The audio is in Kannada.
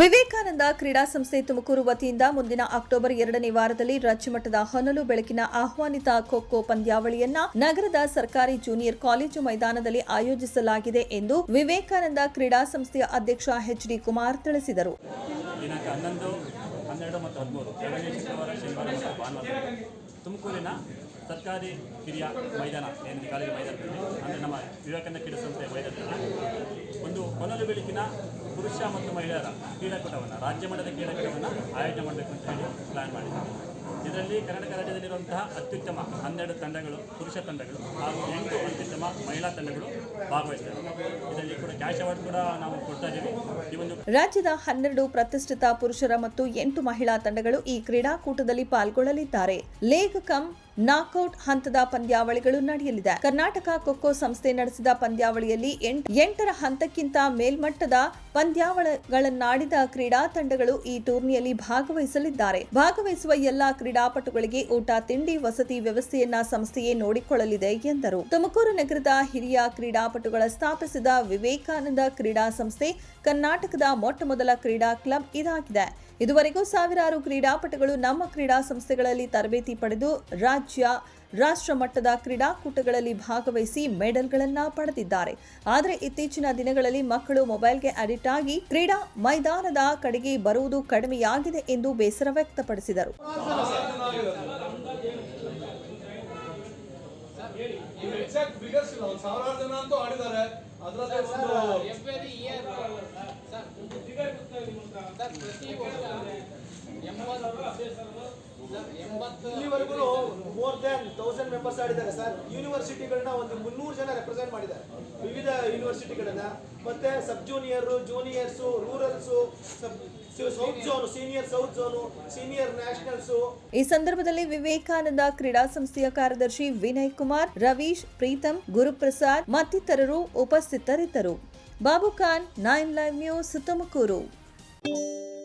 ವಿವೇಕಾನಂದ ಕ್ರೀಡಾ ಸಂಸ್ಥೆ ತುಮಕೂರು ವತಿಯಿಂದ ಮುಂದಿನ ಅಕ್ಟೋಬರ್ ಎರಡನೇ ವಾರದಲ್ಲಿ ರಾಜ್ಯಮಟ್ಟದ ಹೊನಲು ಬೆಳಕಿನ ಆಹ್ವಾನಿತ ಖೋಖೋ ಪಂದ್ಯಾವಳಿಯನ್ನ ನಗರದ ಸರ್ಕಾರಿ ಜೂನಿಯರ್ ಕಾಲೇಜು ಮೈದಾನದಲ್ಲಿ ಆಯೋಜಿಸಲಾಗಿದೆ ಎಂದು ವಿವೇಕಾನಂದ ಕ್ರೀಡಾ ಸಂಸ್ಥೆಯ ಅಧ್ಯಕ್ಷ ಎಚ್ ಡಿ ಕುಮಾರ್ ತಿಳಿಸಿದರು. ತುಮಕೂರಿನ ಸರ್ಕಾರಿ ಕಿರಿಯ ಮೈದಾನ ಏನಿದೆ ಕಾಲೇಜು ಮೈದಾನದಲ್ಲಿ, ಅಂದರೆ ನಮ್ಮ ವಿವೇಕಾನಂದ ಕ್ರೀಡಾ ಸಂಸ್ಥೆಯ ಮೈದಾನದಲ್ಲಿ ಒಂದು ಹೊನಲು ಬೆಳಕಿನ ಪುರುಷ ಮತ್ತು ಮಹಿಳೆಯರ ಕ್ರೀಡಾಕೂಟವನ್ನು ರಾಜ್ಯ ಮಟ್ಟದ ಕ್ರೀಡಾಕೂಟವನ್ನು ಆಯೋಜನೆ ಮಾಡಬೇಕು ಅಂತ ಹೇಳಿ ಪ್ಲ್ಯಾನ್ ಮಾಡಿದ್ದೀವಿ. ಇದರಲ್ಲಿ ಕರ್ನಾಟಕ ರಾಜ್ಯದಲ್ಲಿರುವಂತಹ ಅತ್ಯುತ್ತಮ ಹನ್ನೆರಡು ತಂಡಗಳು, ಪುರುಷ ತಂಡಗಳು ಹಾಗೂ ಎಂಟು ಅತ್ಯುತ್ತಮ ಮಹಿಳಾ ತಂಡಗಳು ಭಾಗವಹಿಸ್ತವೆ ಇದರಲ್ಲಿ ಕೂಡ ಕ್ಯಾಶ್ ಅವಾರ್ಡ್ ಕೂಡ ನಾವು ಕೊಡ್ತಾ ಇದ್ದೀವಿ. ಈ ಒಂದು ರಾಜ್ಯದ ಹನ್ನೆರಡು ಪ್ರತಿಷ್ಠಿತ ಪುರುಷರ ಮತ್ತು ಎಂಟು ಮಹಿಳಾ ತಂಡಗಳು ಈ ಕ್ರೀಡಾಕೂಟದಲ್ಲಿ ಪಾಲ್ಗೊಳ್ಳಲಿದ್ದಾರೆ. ಲೇಗ್ ಕಮ್ ನಾಕೌಟ್ ಹಂತದ ಪಂದ್ಯಾವಳಿಗಳು ನಡೆಯಲಿದೆ. ಕರ್ನಾಟಕ ಖೋಖೋ ಸಂಸ್ಥೆ ನಡೆಸಿದ ಪಂದ್ಯಾವಳಿಯಲ್ಲಿ ಎಂಟ್- ಎಂಟರ ಹಂತಕ್ಕಿಂತ ಮೇಲ್ಮಟ್ಟದ ಪಂದ್ಯಾವಳಿಗಳನ್ನಾಡಿದ ಕ್ರೀಡಾ ತಂಡಗಳು ಈ ಟೂರ್ನಿಯಲ್ಲಿ ಭಾಗವಹಿಸಲಿದ್ದಾರೆ. ಭಾಗವಹಿಸುವ ಎಲ್ಲಾ ಕ್ರೀಡಾಪಟುಗಳಿಗೆ ಊಟ, ತಿಂಡಿ, ವಸತಿ ವ್ಯವಸ್ಥೆಯನ್ನ ಸಂಸ್ಥೆಯೇ ನೋಡಿಕೊಳ್ಳಲಿದೆ ಎಂದರು. ತುಮಕೂರು ನಗರದ ಹಿರಿಯ ಕ್ರೀಡಾಪಟುಗಳ ಸ್ಥಾಪಿಸಿದ ವಿವೇಕಾನಂದ ಕ್ರೀಡಾ ಸಂಸ್ಥೆ ಕರ್ನಾಟಕದ ಮೊಟ್ಟಮೊದಲ ಕ್ರೀಡಾ ಕ್ಲಬ್ ಇದಾಗಿದೆ. ಇದುವರೆಗೂ ಸಾವಿರಾರು ಕ್ರೀಡಾಪಟುಗಳು ನಮ್ಮ ಕ್ರೀಡಾ ಸಂಸ್ಥೆಗಳಲ್ಲಿ ತರಬೇತಿ ಪಡೆದು ರಾಜ್ಯ ರಾಷ್ಟ್ರ ಮಟ್ಟದ ಕ್ರೀಡಾಕೂಟಗಳಲ್ಲಿ ಭಾಗವಹಿಸಿ ಮೆಡಲ್ಗಳನ್ನು ಪಡೆದಿದ್ದಾರೆ. ಆದರೆ ಇತ್ತೀಚಿನ ದಿನಗಳಲ್ಲಿ ಮಕ್ಕಳು ಮೊಬೈಲ್ಗೆ ಅಡಿಕ್ಟ್ ಆಗಿ ಕ್ರೀಡಾ ಮೈದಾನದ ಕಡೆಗೆ ಬರುವುದು ಕಡಿಮೆಯಾಗಿದೆ ಎಂದು ಬೇಸರ ವ್ಯಕ್ತಪಡಿಸಿದರು. ಎಕ್ಸಾಕ್ಟ್ ಫಿಗರ್ಸ್ ಇಲ್ಲ. ಒಂದು ಸಾವಿರಾರು ಜನ ಅಂತೂ ಆಡಿದ್ದಾರೆ. ಅದರಲ್ಲಿ ಒಂದು ಎವ್ರಿ ಇಯರ್ ಸರ್ ಸರ್ ಪ್ರತಿ ಇಲ್ಲಿವರೆಗೂ ಮೋರ್ ದನ್ ತೌಸಂಡ್ ಮೆಂಬರ್ಸ್ ಆಡಿದ್ದಾರೆ ಸರ್. ಯೂನಿವರ್ಸಿಟಿಗಳನ್ನ ಒಂದು ಮುನ್ನೂರು ಜನ ರೆಪ್ರೆಸೆಂಟ್ ಮಾಡಿದ್ದಾರೆ. ವಿವಿಧ ಯೂನಿವರ್ಸಿಟಿಗಳನ್ನ ಮತ್ತೆ sub junior juniors rurals south zone senior south zone senior nationals ಈ ಸಂದರ್ಭದಲ್ಲಿ ವಿವೇಕಾನಂದ ಕ್ರೀಡಾ ಸಂಸ್ಥೆಯ ಕಾರ್ಯದರ್ಶಿ ವಿನಯ್ ಕುಮಾರ್, ರವೀಶ್ ಪ್ರೀತಂ ಗುರುಪ್ರಸಾದ್ ಮತ್ತಿತರರು ಉಪಸ್ಥಿತರಿದ್ದರು. Babu Khan, nine live news Tumakuru. Thank you.